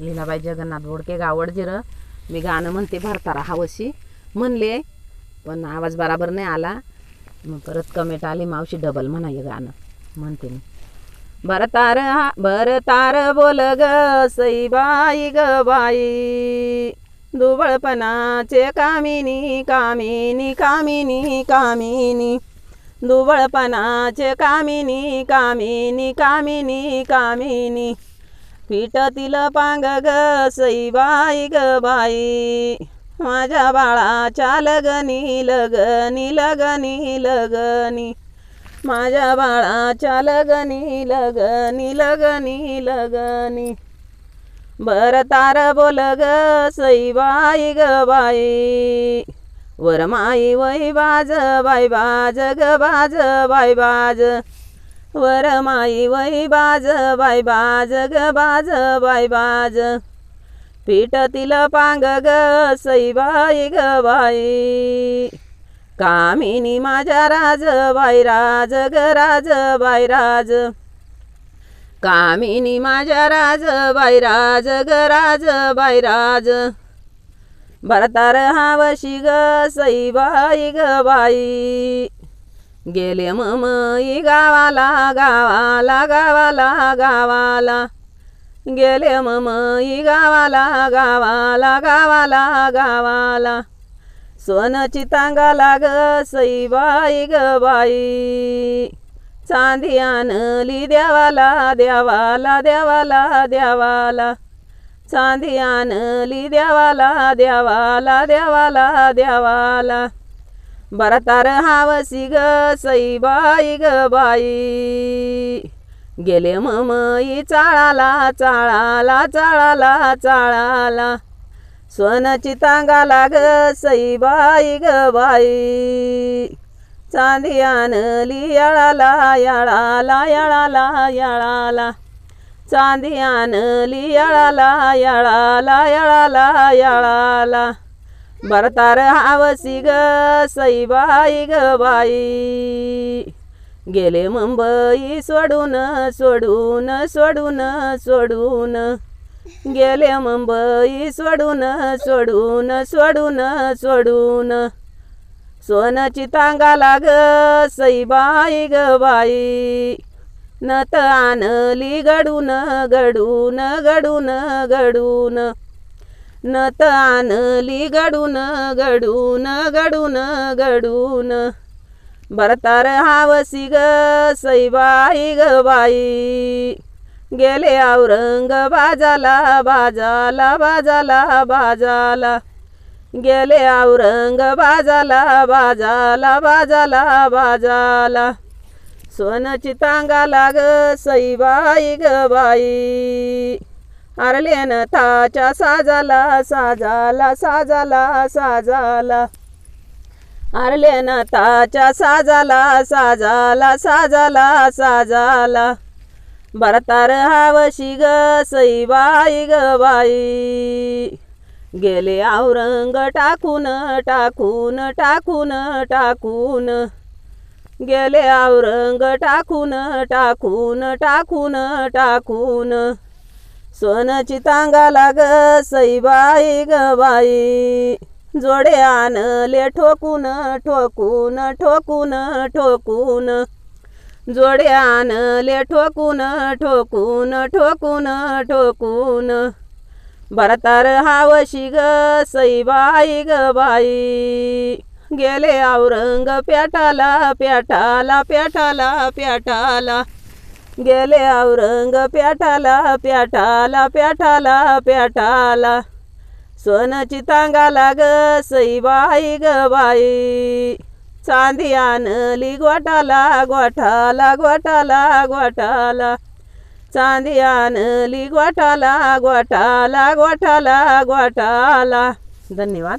लीलाबाई जगन्नाथ बोडके गावड जिरं. मी गाणं म्हणते भरतारा हवशी. म्हणले पण आवाज बराबर नाही आला. मग परत कमेंट आली मावशी डबल म्हणा हे गाणं. म्हणते मी. भरतार हा भरतार बोल ग सई बाई ग बाई. दुबळपणाचे कामिनी कामिनी कामिनी कामिनी. दुबळपणाचे कामिनी कामिनी कामिनी कामिनी. पिठातील पांग ग सई बाई ग बाई. माझ्या बाळाच्या लगनी लगनी लगनी लगनी. माझ्या बाळाच्या लगनी लगनी लगनी लगनी. बर तार बोल ग सई बाई ग बाई. वर माई वै बाज बाई बाज ग बाज बाई बाज. वर माई वै बाज बाय बाज ग बाज बाय बाज. पिठतील पांग ग सईबाई ग बाई. कामिनी माझ्या राज बाई राज ग राज बाय राज. कामिनी माझ्या राज बाय राज ग राज बाय राज. भरतार हावशी ग सईबाई ग बाई. गेले ममई गावाला गावाला गावाला गावाला. गेले ममई गावाला गावाला गावाला गावाला. सोनची तांगा लाग सई बाई ग बाई. चांदी आणली देवाला देवाला देवाला देवाला. चांदी आणली देवाला देवाला देवाला देवाला. बरतार हावसी ग सईबाई ग बाई. गेले ममई चाळाला चाळाला चाळाला चाळाला. सोनची ग सई बाई ग बाई. चांदी आणली याळाला याळाला याळाला याळाला. चांदी आणली याळाला याळाला याळाला याळाला. भरतार हावसी ग सईबाई ग बाई. गेले मुंबई सोडून सोडून सोडून सोडून. गेले मुंबई सोडून सोडून सोडून सोडून. सोनची तांगा लाग सईबाई ग बाई. नत आणली गडून गडून गडून गडून. नत आणली गडून गडून गडून गडून. भरतार हावसी ग सईबाई ग बाई. गेले औरंग बाजाला बाजाला बाजाला. गेले औरंग बाजाला बाजाला बाजाला. सोनची तांगा लाग सईबाई ग बाई. ताच्या साजाला साजाला साजाला साजाला. आरलेन ताच्या साजाला साजाला साजाला साजाला. भरतार हावशी ग सईबाई ग बाई. गेले औरंग टाकून टाकून टाकून टाकून. गेले औरंग टाकून टाकून टाकून टाकून. सोनची तांगा लाग सईबाई गबाई बाई. जोडे आणले ठोकून ठोकून ठोकून ठोकून. जोडे आणले ठोकून ठोकून ठोकून ठोकून. भरतार हावशी ग सईबाई गबाई बाई. गेले औरंग प्याटाला प्याटाला प्याटाला प्याटाला. गेले औरंग प्याठाला प्याटाला प्याठाला. पेटाला पेटाला सोनची तांगा लाग सईबाई ग बाई. चांदी आणली गोठाला गोठाला गोठाला गोठाला. चांदी आणली गोठाला गोठाला गोठाला गोठाला. धन्यवाद.